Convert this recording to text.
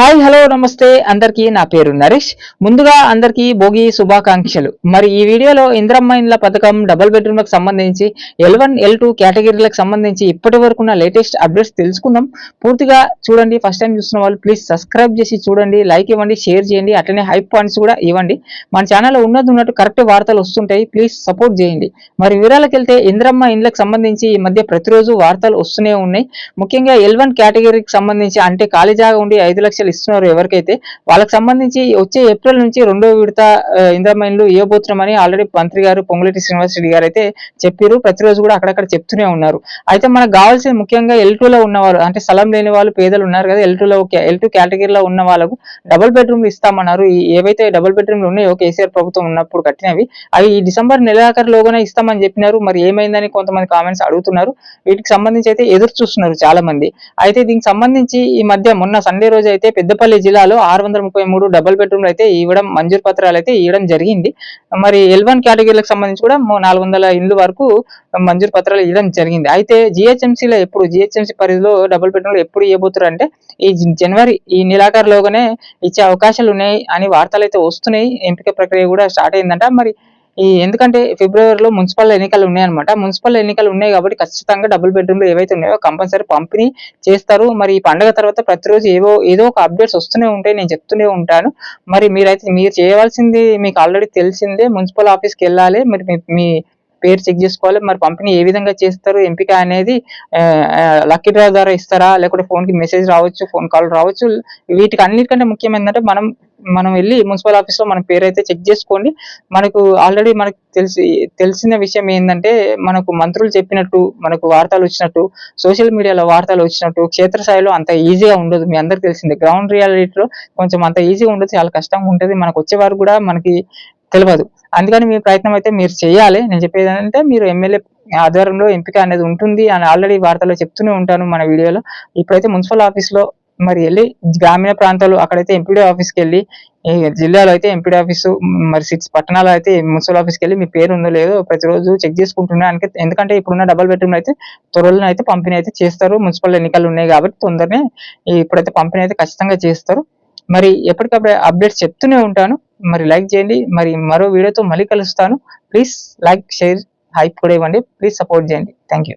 Hi hello నమస్తే. అందరికీ నా పేరు నరేష్. ముందుగా అందరికీ భోగి శుభాకాంక్షలు. మరి ఈ వీడియోలో ఇంద్రమ్మ ఇండ్ల పథకం డబుల్ బెడ్రూమ్లకు సంబంధించి ఎల్ వన్ ఎల్ టూ కేటగిరీలకు సంబంధించి ఇప్పటి వరకు ఉన్న లేటెస్ట్ అప్డేట్స్ తెలుసుకుందాం. పూర్తిగా చూడండి. ఫస్ట్ టైం చూస్తున్న వాళ్ళు ప్లీజ్ సబ్స్క్రైబ్ చేసి చూడండి. లైక్ ఇవ్వండి షేర్ చేయండి. అట్లనే హైప్ పాయింట్స్ కూడా ఇవ్వండి. మన ఛానల్లో ఉన్నది ఉన్నట్టు కరెక్ట్ వార్తలు వస్తుంటాయి. ప్లీజ్ సపోర్ట్ చేయండి. మరి వివరాలకు వెళ్తే ఇంద్రమ్మ ఇండ్లకు సంబంధించి ఈ మధ్య ప్రతిరోజు వార్తలు వస్తూనే ఉన్నాయి. ముఖ్యంగా ఎల్ వన్ కేటగిరీకి సంబంధించి అంటే ఖాళీ జాగా ఉండి ఐదు లక్షలు ఇస్తున్నారు ఎవరికైతే? వాళ్ళకి సంబంధించి వచ్చే ఏప్రిల్ నుంచి రెండో విడత ఇంద్రమైన్లు ఇవ్వబోతున్నామని ఆల్రెడీ మంత్రి గారు పొంగులేటి శ్రీనివాస్ రెడ్డి గారు అయితే చెప్పారు ప్రతిరోజు కూడా అక్కడక్కడ చెప్తూనే ఉన్నారు. అయితే మనకు కావాల్సింది ముఖ్యంగా ఎల్లో ఉన్నవాళ్ళు అంటే స్థలం లేని వాళ్ళు పేదలు ఉన్నారు కదా ఎల్లో ఎల్ టూ కేటగిరీలో ఉన్న వాళ్ళకు డబుల్ బెడ్రూమ్లు ఇస్తామన్నారు. ఏవైతే డబుల్ బెడ్రూమ్లు ఉన్నాయో కేసీఆర్ ప్రభుత్వం ఉన్నప్పుడు కట్టినవి అవి ఈ డిసెంబర్ నెలాఖరులోగానే ఇస్తామని చెప్పినారు. మరి ఏమైందని కొంతమంది కామెంట్స్ అడుగుతున్నారు. వీటికి సంబంధించి అయితే ఎదురు చూస్తున్నారు చాలా మంది అయితే దీనికి సంబంధించి ఈ మధ్య మొన్న సండే రోజు అయితే పెద్దపల్లి జిల్లాలో ఆరు వందల ముప్పై మూడు డబుల్ బెడ్రూమ్లు అయితే ఇవ్వడం మంజూరు పత్రాలు అయితే ఇవ్వడం జరిగింది. మరి ఎల్ వన్ కేటగిరీలకు సంబంధించి కూడా నాలుగు వందల ఇండ్లు వరకు మంజూరు పత్రాలు ఇవ్వడం జరిగింది. అయితే జిహెచ్ఎంసీలో లో ఎప్పుడు జిహెచ్ఎంసీ పరిధిలో డబుల్ బెడ్రూమ్లు ఎప్పుడు ఇవ్వబోతున్నారు అంటే ఈ జనవరి ఈ నెలాఖరులోగానే ఇచ్చే అవకాశాలు ఉన్నాయి అని వార్తలు అయితే వస్తున్నాయి. ఎంపిక ప్రక్రియ కూడా స్టార్ట్ అయిందంట. మరి ఈ ఎందుకంటే ఫిబ్రవరిలో మున్సిపల్ ఎన్నికలు ఉన్నాయన్నమాట. మున్సిపల్ ఎన్నికలు ఉన్నాయి కాబట్టి ఖచ్చితంగా డబుల్ బెడ్రూమ్లు ఏవైతే ఉన్నాయో కంపల్సరీ పంపిణీ చేస్తారు. మరి ఈ పండగ తర్వాత ప్రతిరోజు ఏవో ఏదో ఒక అప్డేట్స్ వస్తూనే ఉంటాయి. నేను చెప్తూనే ఉంటాను. మరి మీరైతే మీరు చేయవలసింది మీకు ఆల్రెడీ తెలిసిందే. మున్సిపల్ ఆఫీస్కి వెళ్ళాలి. మరి మీ- మీ పేరు చెక్ చేసుకోవాలి. మరి పంపిణీ ఏ విధంగా చేస్తారు ఎంపిక అనేది లక్కీ డ్రా ద్వారా ఇస్తారా? లేకుంటే ఫోన్కి కి మెసేజ్ రావచ్చు ఫోన్ కాల్ రావచ్చు. వీటికి అన్నిటికంటే ముఖ్యం ఏంటంటే మనం మనం వెళ్ళి మున్సిపల్ ఆఫీస్లో మన పేరు అయితే చెక్ చేసుకోండి. మనకు ఆల్రెడీ మనకు తెలిసి తెలిసిన విషయం ఏంటంటే మనకు మంత్రులు చెప్పినట్టు మనకు వార్తలు వచ్చినట్టు సోషల్ మీడియాలో వార్తలు వచ్చినట్టు క్షేత్రస్థాయిలో అంత ఈజీగా ఉండదు. మీ అందరికి తెలిసింది. గ్రౌండ్ రియాలిటీలో కొంచెం అంత ఈజీగా ఉండదు. చాలా కష్టంగా ఉంటుంది. మనకు వచ్చేవారు కూడా మనకి తెలియదు. అందుకని మీ ప్రయత్నం అయితే మీరు చేయాలి. నేను చెప్పేది ఏంటంటే మీరు ఎమ్మెల్యే ఆధ్వర్యంలో ఎంపిక అనేది ఉంటుంది అని ఆల్రెడీ వార్తల్లో చెప్తూనే ఉంటాను మన వీడియోలో. ఇప్పుడైతే మున్సిపల్ ఆఫీస్లో మరి వెళ్ళి గ్రామీణ ప్రాంతాలు అక్కడైతే ఎంపీడీ ఆఫీస్కి వెళ్ళి జిల్లాలో అయితే ఎంపీడీ ఆఫీసు మరి సిక్స్ పట్టణాలు అయితే మున్సిపల్ ఆఫీస్కి వెళ్ళి మీ పేరు ఉందో లేదో ప్రతిరోజు చెక్ చేసుకుంటున్నాను ఎందుకంటే ఇప్పుడున్న డబల్ బెడ్రూమ్ అయితే త్వరలో అయితే పంపిణీ అయితే చేస్తారు. మున్సిపల్ ఎన్నికలు ఉన్నాయి కాబట్టి తొందరనే ఇప్పుడైతే పంపిణీ అయితే ఖచ్చితంగా చేస్తారు. మరి ఎప్పటికప్పుడు అప్డేట్స్ చెప్తూనే ఉంటాను. మరి లైక్ చేయండి. మరి మరో వీడియోతో మళ్ళీ కలుస్తాను. ప్లీజ్ లైక్ షేర్ హైప్ కూడా ఇవ్వండి. ప్లీజ్ సపోర్ట్ చేయండి. Thank you